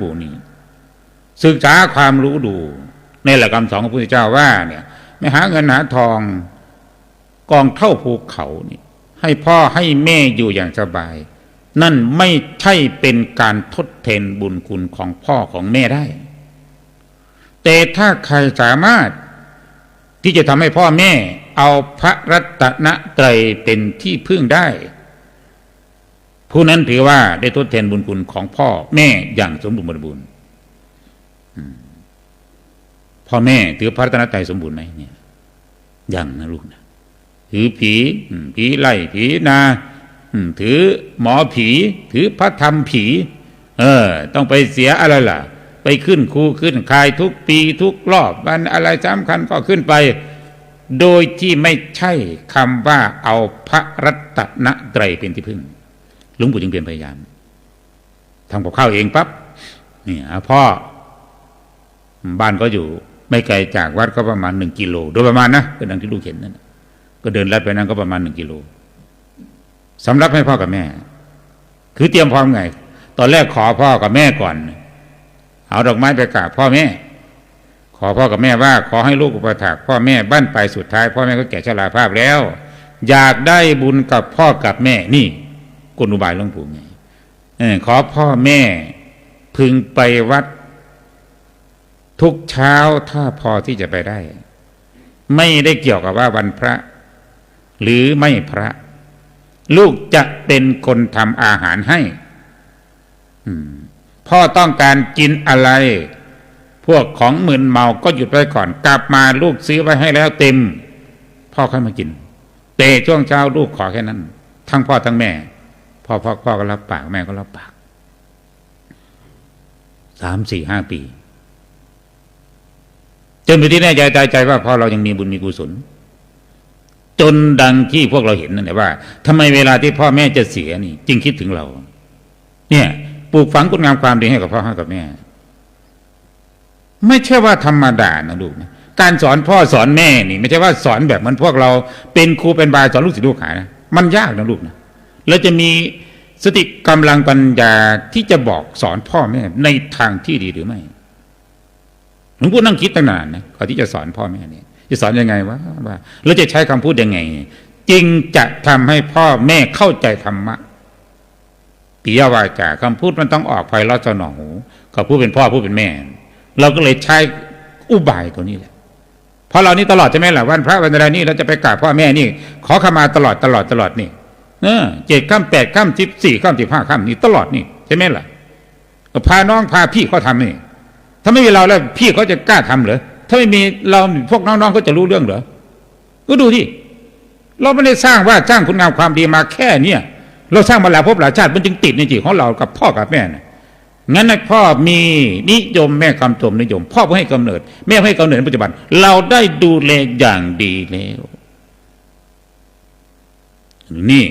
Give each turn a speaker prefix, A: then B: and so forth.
A: ปู่นี้ศึกษาความรู้ดูในหลักคำสอนของพระพุทธเจ้าว่า เนี่ยไม่หาเงินหาทองกองเท่าภูเขานี่ให้พ่อให้แม่อยู่อย่างสบาย นั่นไม่ใช่เป็นการทดแทนบุญคุณของพ่อของแม่ได้ แต่ถ้าใครสามารถที่จะทำให้พ่อแม่เอาพระรัตนตรัยเป็นที่พึ่งได้ ผู้นั้นถือว่าได้ทดแทนบุญคุณของพ่อแม่อย่างสมบูรณ์บริบูรณ์พ่อแม่ถือพระรัตนตรัยสมบูรณ์ไหมเนี่ยยังนะลูกนะถือผีผีไล่ผีนาถือหมอผี ถือพระธรรมผี เออ ต้องไปเสียอะไรล่ะ ไปขึ้นครูขึ้นคายทุกปีทุกรอบวันอะไรสำคัญก็ขึ้นไป โดยที่ไม่ใช่คำว่าเอาพระรัตนตรัยเป็นที่พึ่ง หลุงปู่จึงเปลี่ยนพยายามทำกับข้าวเองปั๊บนี่พ่อ บ้านก็อยู่ ไม่ไกลจากวัดก็ประมาณหนึ่งกิโลโดยประมาณนะก็ดังที่ลูกเห็นนั่นก็เดินลัดไปนั้นก็ประมาณหนึ่งกิโลสำรับให้พ่อกับแม่ คือเตรียมพร้อมไง ตอนแรกขอพ่อกับแม่ก่อน เอาดอกไม้ไปกราบพ่อแม่ ขอพ่อกับแม่ว่า ขอให้ลูกอุปถัมภ์พ่อแม่บ้านไปสุดท้าย พ่อแม่ก็แก่ชราภาพแล้ว อยากได้บุญกับพ่อกับแม่นี่ กลอุบายหลวงปู่ไงเออขอพ่อแม่พึงไปวัด ทุกเช้าถ้าพอที่จะไปได้ ไม่ได้เกี่ยวกับว่าวันพระ หรือไม่พระ ลูกจะเป็นคนทำอาหารให้พ่อต้องการกินอะไร พวกของมึนเมาก็หยุดไว้ก่อน กลับมาลูกซื้อไว้ให้แล้วเต็ม พ่อค่อยมากินเตะช่วงเช้าลูกขอแค่นั้น ทั้งพ่อทั้งแม่ พ่อพ่อพ่อก็รับปาก แม่ก็รับปากสามสี่ห้าปีจนไปที่แน่ใจใจใจว่าพ่อเรายังมีบุญมีกุศล จนดังที่พวกเราเห็นนั่นแหละว่าทำไมเวลาที่พ่อแม่จะเสียนี่ จึงคิดถึงเรา เนี่ย ปลูกฝังคุณงามความดีให้กับพ่อให้กับแม่ ไม่ใช่ว่าธรรมดานะลูกนะการสอนพ่อสอนแม่นี่ไม่ใช่ว่าสอนแบบเหมือนพวกเรา เป็นครูเป็นบาสอนลูกศิษย์ลูกหานะมันยากนะลูกนะแล้วจะมี สติกำลังปัญญาที่จะบอกสอนพ่อแม่ในทางที่ดีหรือไม่หลวงพ่อนั่งคิดตั้งนานนะก่อนที่จะสอนพ่อแม่เนี่ยจะสอนยังไงวะว่าแล้วจะใช้คำพูดยังไง จึงจะทำให้พ่อแม่เข้าใจธรรมะปิยวาจาคำพูดมันต้องออกไพเราะสนองหูเขาพูดเป็นพ่อพูดเป็นแม่ เราก็เลยใช้อุบายตัวนี้แหละเพราะเรานี่ตลอดใช่ไหมล่ะวันพระวันอะไรนี่เราจะไปกราบพ่อแม่นี่ ขอขมาตลอดตลอดตลอดนี่ เออเจ็ดข้ามแปดข้ามสิบสี่ข้ามสิบห้าข้ามนี่ตลอดนี่ใช่ไหมล่ะพาน้องพาพี่เขาทำนี่ถ้าไม่มีเราแล้วพี่เขาจะกล้าทำเหรอถ้าไม่มีเราพวกน้องๆเขาจะรู้เรื่องเหรอก็ดูที่เราไม่ได้สร้างว่าสร้างคุณงามความดีมาแค่เนี่ยเราสร้างมาหลายภพหลายชาติมันจึงติดในจิตของเรากับพ่อกับแม่นะงั้นนะพ่อมีนิยมแม่คำชมนิยม พ่อให้กำเนิด แม่ให้กำเนิดในปัจจุบัน เราได้ดูแลอย่างดีแล้ว นี่